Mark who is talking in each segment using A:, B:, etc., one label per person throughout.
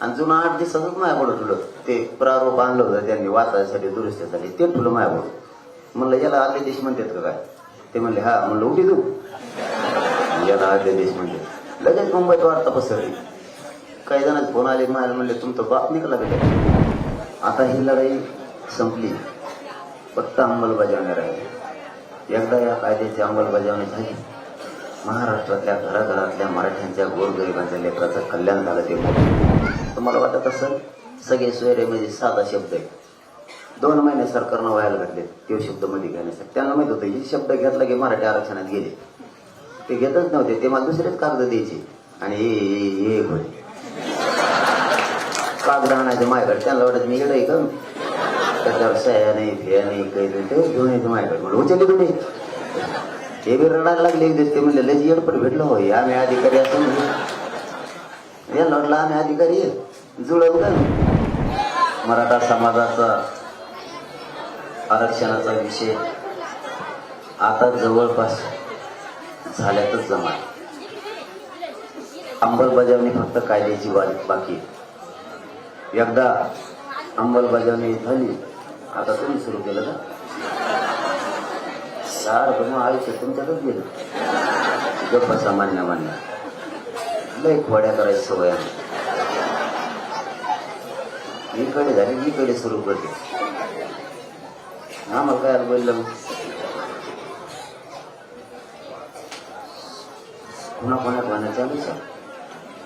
A: आणि जुनं आठ दिवसातच माझ्याकडे ठुलं. ते प्रारूप आणलं होतं त्यांनी वाचायसाठी दुरुस्तीसाठी. ते ठुलं माझ्याकडे. म्हणलं याला आदले देश म्हणतात का काय? ते म्हणले हा. म्हणलं उठी तू. याला आदले देश म्हणजे लगेच मुंबईत वार्ता पसरली. काही जणांचे फोन आले मला म्हणले तुमचं बाप निघाला गेला आता ही लढाई संपली. फक्त अंमलबजावणी राहिली. एकदा या कायद्याची अंमलबजावणी झाली. महाराष्ट्रातल्या घराघरातल्या मराठ्यांच्या गोरगरिबांच्या लेकराचं कल्याण झालं ते मोठं. तुम्हाला वाटत असेल सगळे सोयरे म्हणजे साधा शब्द आहे. दोन महिने सरकारनं व्हायला घातले ते शब्दमध्ये घेण्यासाठी त्यांना माहीत होतं हे शब्द घेतला की मराठी आरक्षणात गेले. ते घेतच नव्हते ते मला दुसरेच कागद द्यायचे. आणि हे हे- कागद आणायचे माझ्याकडे. त्यांना वाटत मी गेलोय आहे का? त्याच्यावर सह्या नाही फिया नाही काही नाही ते घेऊन येते माझ्याकडे. म्हणून उचलले तुम्ही? ते बी रडायला लागले एक दिवस. ते म्हणले लय येडपट भेटलो होय आम्ही अधिकारी असं म्हणजे या लढला आम्ही अधिकारी आहे. जुळव मराठा समाजाचा आरक्षणाचा विषय आता जवळपास झाल्यातच जमा अंमलबजावणी फक्त कायद्याची वा- बाकी एकदा अंमलबजावणी झाली आता तुम्ही सुरू केलं ना सार मग आयुष्य तुमच्यातच गेलं. गप्पा सामान्य मान्य. लय खोड्या करायची सवय आहे. इकडे झाली इकडे सुरू करते आम्हाला काय बोललं पुन्हा कोणा कोणा चालूच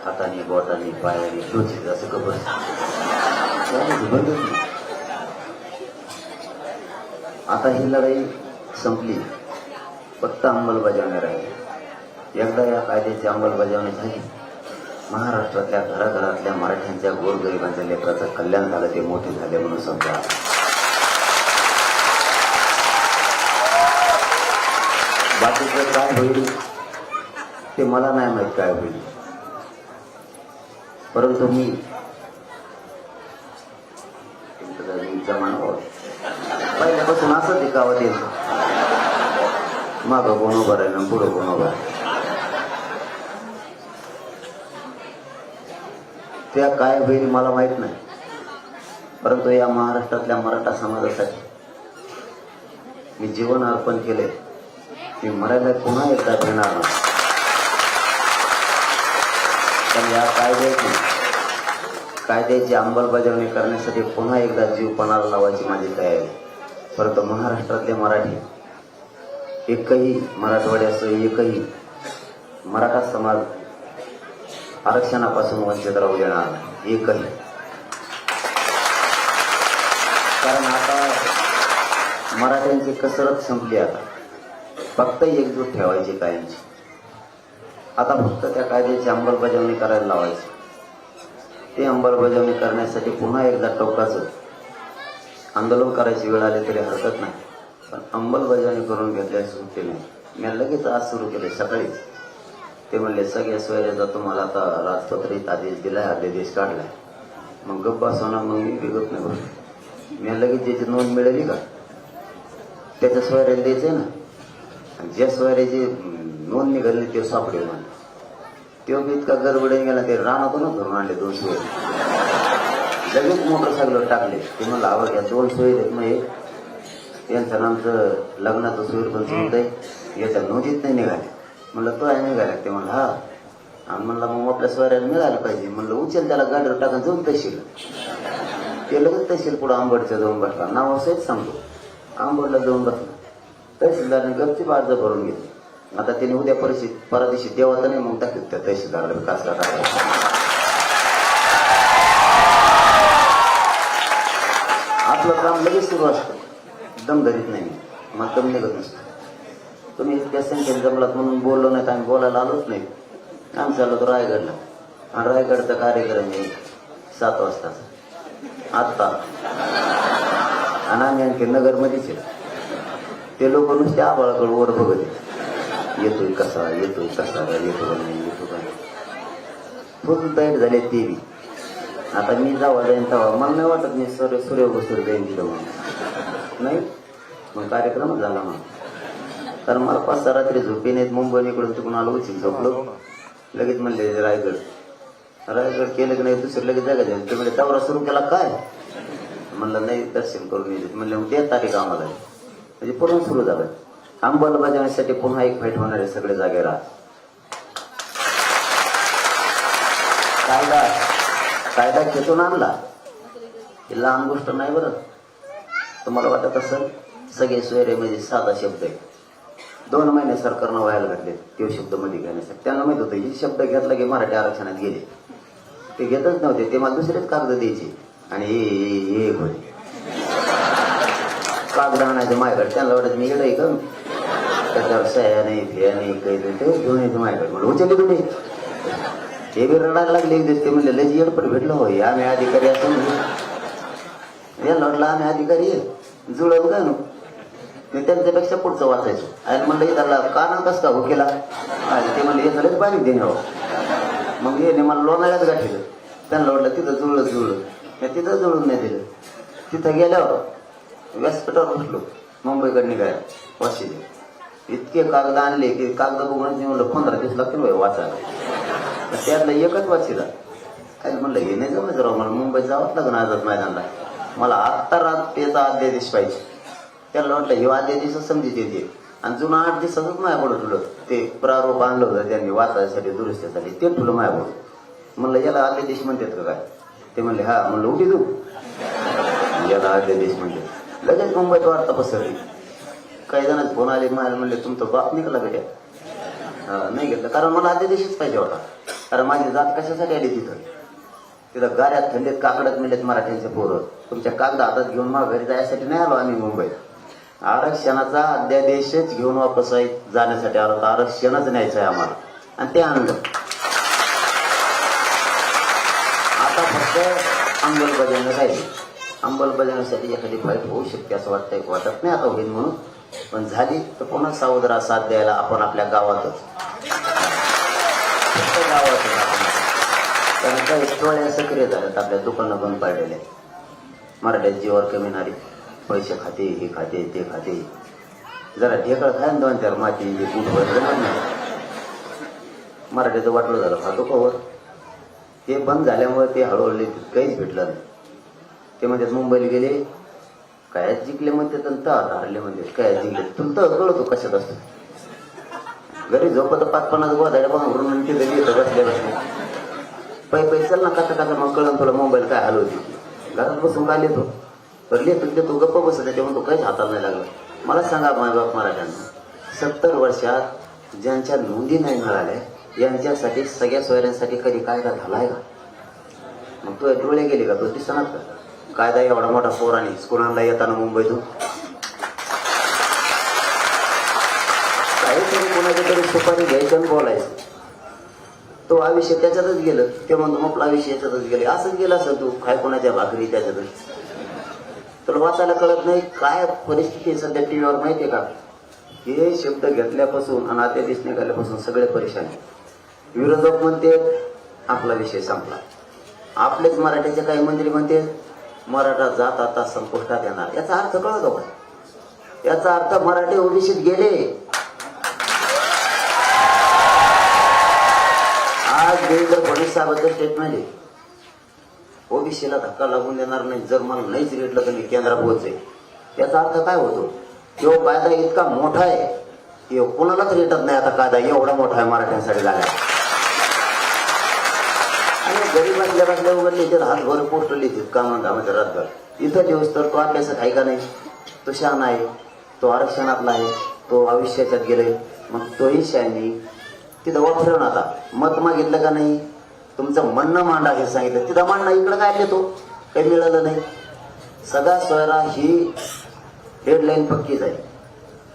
A: हाताने बोटाने पायाने डोचे असं खबर आता ही लढाई संपली फक्त अंमलबजावणी आहे एकदा या कायद्याची अंमलबजावणी झाली महाराष्ट्रातल्या घराघरातल्या मराठ्यांच्या गोरगरिबांच्या लेकराचं कल्याण झालं ते मोठे झाले म्हणून समजा. बाकीचं काय होईल ते मला नाही माहीत काय होईल. परंतु मी पहिल्यापासून असं ते. गावात येईल मागं कोण उभं राहिलं पुढं कोण उभं राहिलं. त्या काय होईल मला माहीत नाही. परंतु या महाराष्ट्रातल्या मराठा समाजासाठी मी जीवन अर्पण केले. मी मरायला पुन्हा एकदा घेणार नाही. पण या कायद्याची कायद्याची अंमलबजावणी करण्यासाठी पुन्हा एकदा जीव पणाला लावायची माझी तयारी परंतु महाराष्ट्रातले मराठी एकही मराठवाड्यासह एकही मराठा समाज आरक्षणापासून वंचित राहू देणार नाही. एकही कारण आता मराठ्यांची कसरत संपली आता. फक्त एकजूट ठेवायची कायमची. आता फक्त त्या कायद्याची अंमलबजावणी करायला लावायची. ते अंमलबजावणी करण्यासाठी पुन्हा एकदा टोकाचं आंदोलन करायची वेळ आली तरी हरकत नाही. पण अंमलबजावणी करून घेतल्याची सुट्टी नाही. मी लगेच आज सुरू केले सकाळीच. ते म्हणले सगळ्या सोयऱ्याचा तुम्हाला आता राजपत्रित आदेश दिलाय अध्यादेश काढलाय. मग गप्पा सोना मग मी बिगत नाही बघ मी लगेच त्याची नोंद मिळाली का? त्याच्या सोयऱ्याला द्यायचंय ना. आणि ज्या सोयऱ्याची नोंद निघाली ते सापडे म्हणलं. तो बी इतका गडबडे गेला ते रानातूनच धरून आणले दोन सोय लगेच मोटरसायकल टाकले. ते म्हणलं आवड या दोन सोयी आहेत मग एक यांचं नामचं लग्नाचं सोयीर पण सुरू आहे याच्या नोंदीत नाही निघाले. म्हणलं तो आहे निघाला ते म्हणलं हा. आणि म्हणलं मग आपल्या सोयऱ्याला मिळालं पाहिजे. म्हणलं उचल त्याला गाडीवर टाकून जाऊन तहसील. ते लगेच तहसील पुढे आंबडच्या जाऊन बसला. नाव सहित सांगतो. आंबडला जाऊन बसला. तहसीलदारने गपची अर्ज भरून घेतली. आता त्याने उद्या परिस्थिती परदिवशी देवाचा नाही मग टाकत त्या तहसीलदाराला विकासला टाकला आपलं काम लगेच सुरू असतं. दम धरीत नाही. मग दम निघत नसतं. तुम्ही इतक्या संख्येने जमलात म्हणून बोललो नाही आम्ही बोलायला आलोच नाही. आम्ही चाललो तर रायगडला. आणि रायगडचा कार्यक्रम आहे सात वाजताचा. आत्ता. आणि आम्ही आणखी नगरमध्येच आहे. ते लोक नुसते आबाळाकडे वर बघत येतोय कसा येतोय कसा येतो का नाही येतो का नाही. फुल तयार झाले ते बी. आता मी जावा जाईन तेव्हा मला नाही वाटत मी सूर्य सूर्य बसूर जाईन तिथं नाही? मग कार्यक्रमच झाला मग कारण मला पाच सहा रात्री झोपे नाहीत मुंबई इकडून तिकडून आलो उचल झोपलो. लगेच म्हणले रायगड. रायगड केलं की नाही दुसरं लगेच जागा जाईल ते म्हणजे दौरा सुरू केला काय? म्हणलं नाही दर्शन करून येते. म्हणलं मग देत तारीख आम्हाला म्हणजे पुन्हा सुरू झालं. अंमलबजावणीसाठी पुन्हा एक फाईट होणार आहे सगळे जागे राहा कायदा कायदा खेचून आणला. ही लहान गोष्ट नाही बरं. तुम्हाला वाटत असेल? सगळे सोयरे म्हणजे साधा शब्द आहे. दोन महिने सरकारनं व्हायला घातले ते शब्दमध्ये घेण्यासाठी. त्यांना माहीत होतं हे शब्द घेतला की मराठी आरक्षणात गेले. ते घेतच नव्हते ते मला दुसरेच कागद द्यायचे. आणि हे हे- होते कागद आणायचे माझ्याकडे. त्यांना वाटत मी येडं आहे का? त्याच्यावर सह्या नाही फिया नाही काही ते घेऊन येते माझ्याकडे. म्हणून उचलले तुम्ही हे बी रडायला लागले एक दिवस ते म्हणले लय एडपट भेटलो होय आम्ही अधिकारी असं याला वाटलं आम्ही अधिकारी जुळव का नु? मी त्यांच्यापेक्षा पुढचं वाचायचो. आणि म्हणलं त्याला काना कस का हो केला? आणि ते म्हणले हे झालं पाणी देण्यावर मग हे मला लोणाऱ्यात गाठलं. त्यांना वाटलं तिथं जुळलं जुळलं. मी तिथं जुळून नाही दिलं. तिथं गेल्यावर व्यासपीठावर बसलो. मुंबईकडे निघायला. वाशिले इतके कागद आणले की कागद बघून म्हणलं पंधरा दिवस लागतील बाई वाचायला. त्यातला त्यातलं एकच वाचिला. आणि म्हणलं हे नाही जमायचं राव मला मुंबईत जावंच लग्न आझाद मैदानला. मला आत्ता रात त्याचा अध्यादेश पाहिजे. त्याला वाटलं हे अध्यादेश समजित येते आणि जुनं आठ दिवसातच माझ्याकडे ठुलं ते प्रारूप आणलं होतं त्यांनी वाचायसाठी दुरुस्तीसाठी. ते ठुलं माझ्याकडे. म्हणलं याला अध्यादेश म्हणतात का काय? ते म्हणले हा. म्हणलं उठी तू. याला अध्यादेश म्हणजे लगेच मुंबईत वार्ता पसरली. काही जणांचे फोन आले मला म्हणले तुमचं बाप निघाला बेट्या हा, नाही घेतलं. कारण मला अध्यादेशच पाहिजे होता. कारण माझी जात कशासाठी आली तिथं? तिथं गाड्यात थंडीत काकडत मिळत मराठ्यांचे पोरं. तुमच्या कागद हातात घेऊन मला घरी जायसाठी नाही आलो आम्ही मुंबईत. आरक्षणाचा अध्यादेशच घेऊन वापस जाण्यासाठी आलो तर आरक्षणच न्यायचं आहे आम्हाला. आणि ते आणलं. आता फक्त अंमलबजावणी राहिली. अंमलबजावणीसाठी एखादी फाईट होऊ शकते असं वाटतंय वाटत नाही आता होईल म्हणून. पण झाली तर पुन्हा सावधरा साथ द्यायला आपण आपल्या गावातच. गावातच आपण. कारण काही टोळ्या सक्रिय झाल्यात आपल्या दुकानं बंद पाडलेल्या मराठ्यात जीवावर कमी नारी. पैसे खाते हे खाते ते खाते. जरा ढेकळ खाय ना दोन चार माती बूट वगैरे मराठीचं वाटलं झालं खातो कवर हो? ते बंद झाल्यामुळे ते हळूहळू काहीच भेटलं नाही. ते म्हणतात मुंबईला गेले काय जिंकले म्हणते तर हरले म्हणते. म्हणजे काय जिंकले तुला तर कळतो कशात असतो. घरी झोपत पाच पन्नास गोदाड्या बघा म्हणून ते घरी येतं बसल्या बसल्या पै पै चल ना कसा कसा मग कळलं तुला मोबाईल काय हलव होती. घरात बसून काय तो. तर लिहितो ते तू गप्प बसत तेव्हा तो काहीच हाताला नाही लागला. मला सांगा माय बाप मराठ्यांना सत्तर वर्षात ज्यांच्या नोंदी नाही मिळाल्या यांच्यासाठी सगळ्या सोयऱ्यांसाठी कधी कायदा झालाय का? मग तू डोळे गेले का? तो दिसणार का? कायदा एवढा मोठा पोराने स्कूलांना येताना मुंबईतून काहीतरी कोणाच्या तरी सुपारी घ्यायचं आणि बोलायचं. तो आयुष्य त्याच्यातच गेलं. ते म्हणतो आपलं आयुष्य याच्यातच गेले. असंच गेला असं तू काय कोणाच्या भाकरी त्याच्यातच? प्रवासाला वाचायला कळत नाही काय परिस्थिती आहे सध्या टीव्हीवर माहितीये का? हे शब्द घेतल्यापासून आणि अध्यादेश निघाल्यापासून सगळे परेशान विरोधक म्हणते आपला विषय संपला. आपलेच मराठीचे काही मंत्री म्हणते मराठा जात आता संपुष्टात येणार. याचा अर्थ कळतो का याचा अर्थ मराठी ओबीसीत गेले. आज देवेंद्र फडणवीस साहेबांचं स्टेटमेंट आहे. ओबीसीला धक्का लागून देणार नाही जर मला नाहीच रेटलं तर मी केंद्रात पोहोचेल याचा अर्थ काय होतो? तो कायदा इतका मोठा आहे की कोणालाच रेटत नाही आता कायदा एवढा मोठा आहे मराठ्यांसाठी झाला. आणि गरीब बसल्या बसल्या तर हात भर पोस्ट लिहितात कामं कामाच्या रातभर. इथं दिवस तर तो अभ्यासात आहे का नाही. तो शान आहे तो आरक्षणातला आहे तो आयुष्याच्यात गेले मग तोही शानी तिथं वापरून आता. मत मागितलं का नाही? तुमचं म्हणणं मांडा हे सांगितलं. तिथं मांडणं इकडं काय लिहितो? काही मिळालं नाही. सदा सोयरा ही हेडलाईन पक्कीच आहे.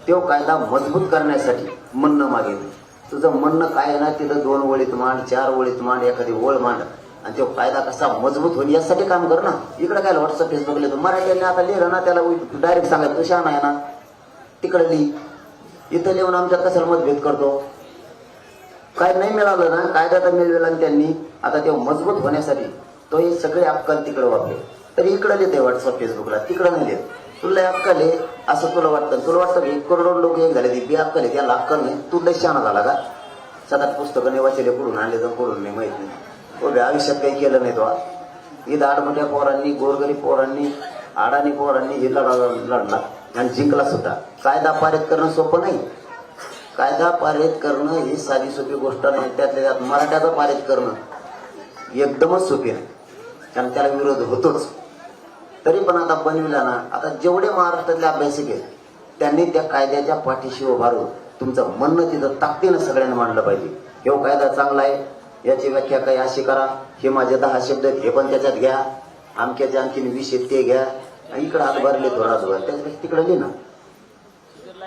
A: तो कायदा मजबूत करण्यासाठी म्हणणं मागेल तुझं म्हणणं काय आहे ना तिथं दोन ओळीत मांड चार ओळीत मांड एखादी ओळ मांड. आणि तो कायदा कसा मजबूत होईल यासाठी काम कर ना. इकडे काय व्हॉट्सअप फेसबुक लिहितो? मराठ्याने आता लिहिलं ना त्याला डायरेक्ट सांगायचं तू शहाणा आहे ना. तिकडे लिही. इथं लिहून आमच्यात कशाला मतभेद करतो? काय नाही मिळालं ना कायदा तर मिळवेला त्यांनी. आता ते मजबूत होण्यासाठी तो हे सगळे अक्कल तिकडे वापरे तरी इकडे लिहिते व्हॉट्सअप फेसबुकला तिकडे नाही देत तुला अक्कल आहे असं तुला वाटतं. तुला वाटतं की एक करोड लोक एक झाले ती बी अक्कल आहे त्याला अक्कल नाही तू लय झाला का? सतत पुस्तकं नाही वाचले कुठून आणले तर कुठून नाही माहीत नाही. उभ्या आयुष्यात काही केलं नाही तो. इथं आडमोठ्या पोरांनी गोरगरीब पोरांनी अडाणी पोरांनी हे लढा लढला. आणि जिंकला सुद्धा. कायदा पारित करणं सोपं नाही. कायदा पारित करणं ही साधी सोपी गोष्ट नाही. त्यातल्या त्यात मराठ्याचा पारित करणं एकदमच सोपी नाही कारण त्याला विरोध होतोच. तरी पण आता बनविला ना आता जेवढे महाराष्ट्रातले अभ्यासिक आहेत त्यांनी त्या कायद्याच्या पाठीशी उभारून तुमचं म्हणणं तिथं ताकदीनं सगळ्यांना मांडलं पाहिजे. हो कायदा चांगला आहे याची व्याख्या काही अशी करा. हे माझे दहा शब्द हे पण त्याच्यात घ्या. आमक्याचे आणखीन वीस आहेत ते घ्या. आणि इकडे हात भरले थोडा त्याच्यापेक्षा तिकडे ना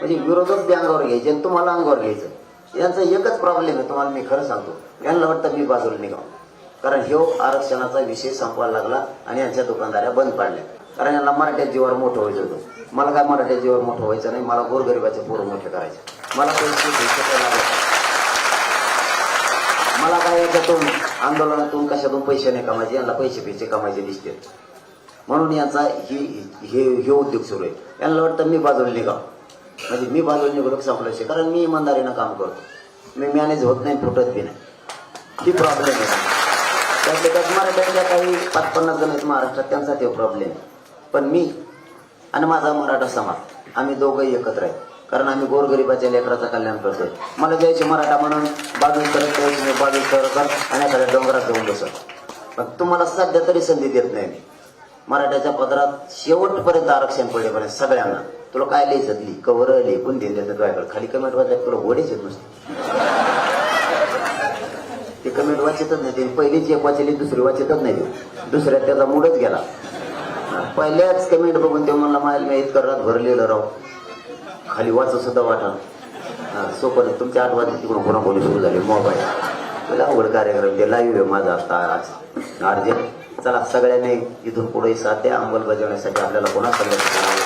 A: म्हणजे विरोधक बी अंगावर घ्यायचे आणि तुम्हाला अंगावर घ्यायचं. यांचा एकच प्रॉब्लेम आहे तुम्हाला मी खरं सांगतो. यांना वाटतं मी बाजूला निघाव कारण ह्यो आरक्षणाचा विषय संपवायला लागला आणि यांच्या दुकानदाऱ्या बंद पाडल्या. कारण यांना मराठ्या जीवावर मोठं व्हायचं होतं. मला काय मराठ्या जीवावर मोठं व्हायचं नाही मला गोरगरिबाचे पोरं मोठे करायचे. मला पैसे मला काय याच्यातून आंदोलनातून कशातून पैसे नाही कमायचे यांना पैसे पैसे कमायचे दिसते म्हणून यांचा ही हे हे उद्योग सुरू आहे. यांना वाटतं मी बाजूला निघाव म्हणजे मी बाजूला निघलो संपल्याचे कारण मी इमानदारीनं काम करतो. मी मॅनेज होत नाही फुटत बी नाही. ती प्रॉब्लेम आहे. त्यातले त्यात मराठ्यातल्या काही पाच पन्नास जण आहेत महाराष्ट्रात त्यांचा ते प्रॉब्लेम पण मी आणि माझा मराठा समाज आम्ही दोघंही एकत्र आहे. कारण आम्ही गोरगरिबाच्या लेकराचं कल्याण करतोय. मला द्यायचे मराठा म्हणून बाजू करत मी बाजू करत आणि एखाद्या डोंगरात जाऊन बसत. पण तुम्हाला सध्या तरी संधी देत नाही मी. मराठ्याच्या पदरात शेवटपर्यंत आरक्षण पडले पडेपर्यंत सगळ्यांना. तुला काय लिहायचं ली कवर लेखून दिले देत देतात तुझ्याकडे खाली कमेंट वाचल्यात तुला गोडेच येत नसते. ते कमेंट वाचतच नाही. ते पहिलीच एक वाचली दुसरी वाचतच नाही ते. दुसऱ्यात त्याचा मूडच गेला. पहिल्याच कमेंट बघून ते म्हणला मायल मी इतकं रात भरलेलं राव. खाली वाचत सुद्धा वाटा सोपं तुमच्या आठ वाजता तिकडून पुन्हा बोलू सुरू झाले मोबाईल. तुला अवघड कार्यक्रम ते लाईव्ह आहे माझा आता आज. अर्जंट. चला सगळ्यांनी इथून पुढे साध्या अंमलबजावण्यासाठी आपल्याला पुन्हा संघर्ष करावा